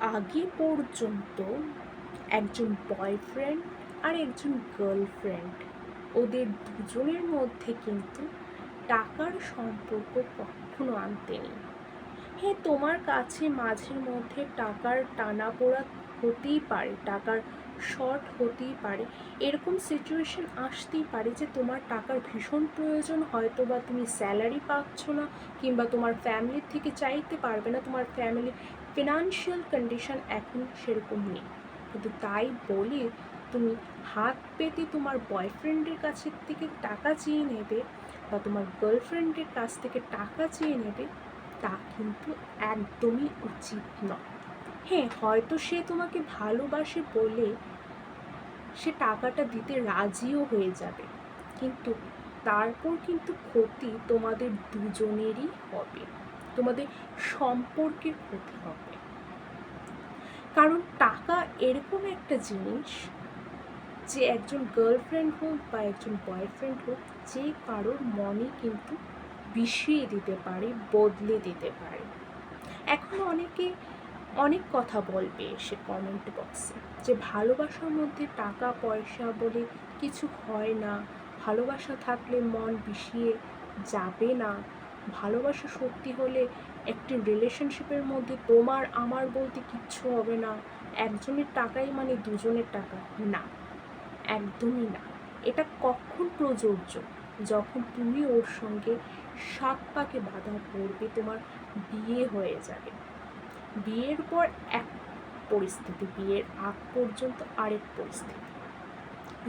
আগে পর্যন্ত একজন বয়ফ্রেন্ড আর একজন গার্লফ্রেন্ড ওদের দুজনের মধ্যে কিন্তু টাকার সম্পর্ক কখনো আনতেনি। হ্যাঁ তোমার কাছে মাঝে মধ্যে টাকার টানাপোড়া হতেই পারে, টাকার শর্ট হতেই পারে। এরকম সিচুয়েশন আসতেই পারে যে তোমার টাকার ভীষণ প্রয়োজন হয়তো বা তুমি স্যালারি পাচ্ছ না কিংবা তোমার ফ্যামিলির থেকে চাইতে পারবে না, তোমার ফ্যামিলির ফিনান্সিয়াল কন্ডিশন এখন সেরকম নেই। কিন্তু তাই বলে তুমি হাত পেতে তোমার বয়ফ্রেন্ডের কাছের থেকে টাকা চেয়ে নেবে বা তোমার গার্লফ্রেন্ডের কাছ থেকে টাকা চেয়ে নেবে, তা কিন্তু একদমই উচিত নয়। হ্যাঁ হয়তো সে তোমাকে ভালোবাসে বলে সে টাকাটা দিতে রাজিও হয়ে যাবে। কিন্তু তারপর কিন্তু ক্ষতি তোমাদের দুজনেরই হবে। তোমাদের সম্পর্কের ক্ষতি হবে। কারণ টাকা এরকম একটা জিনিস যে একজন গার্লফ্রেন্ড হোক বা একজন বয়ফ্রেন্ড হোক, যে কারোর মনে কিন্তু বিষিয়ে দিতে পারে, বদলে দিতে পারে। এখন অনেকে অনেক কথা বলবে সে কমেন্ট বক্সে যে ভালোবাসার মধ্যে টাকা, পয়সা বলে কিছু হয় না। ভালোবাসা থাকলে মন বিষিয়ে যাবে না। ভালোবাসা সত্যি হলে একটি রিলেশনশিপের মধ্যে তোমার, আমার বলতে কিচ্ছু হবে না। একজনের টাকাই মানে দুজনের টাকা। না, একদমই না। এটা কখন প্রযোজ্য? যখন তুমি ওর সঙ্গে সাত পাকে বাধা পড়বে, তোমার বিয়ে হয়ে যাবে। বিয়ের পর এক পরিস্থিতি, বিয়ের আগ পর্যন্ত আরেক পরিস্থিতি।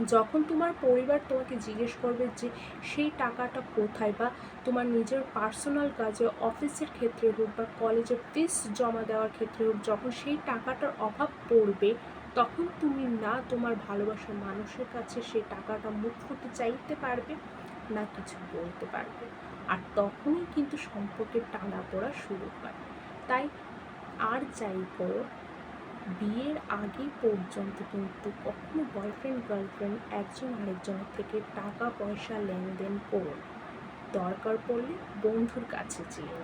যখন তোমার পরিবার তোমাকে জিজ্ঞেস করবে যে সেই টাকাটা কোথায় বা তোমার নিজের পার্সোনাল কাজে অফিসের ক্ষেত্রে হোক বা কলেজে ফিস জমা দেওয়ার ক্ষেত্রে হোক, যখন সেই টাকাটার অভাব পড়বে, তখন তুমি না তোমার ভালোবাসার মানুষের কাছে সেই টাকাটা মুখ ফুটে চাইতে পারবে, না কিছু বলতে পারবে। আর তখনই কিন্তু সম্পর্কের টানা পড়া শুরু হয়। তাই আর যাই করো বিয়ের আগে পর্যন্ত কিন্তু কখনো বয়ফ্রেন্ড গার্লফ্রেন্ড একজন আরেকজনের থেকে টাকা পয়সা লেনদেন করো দরকার পড়লে বন্ধুর কাছে চেয়ে।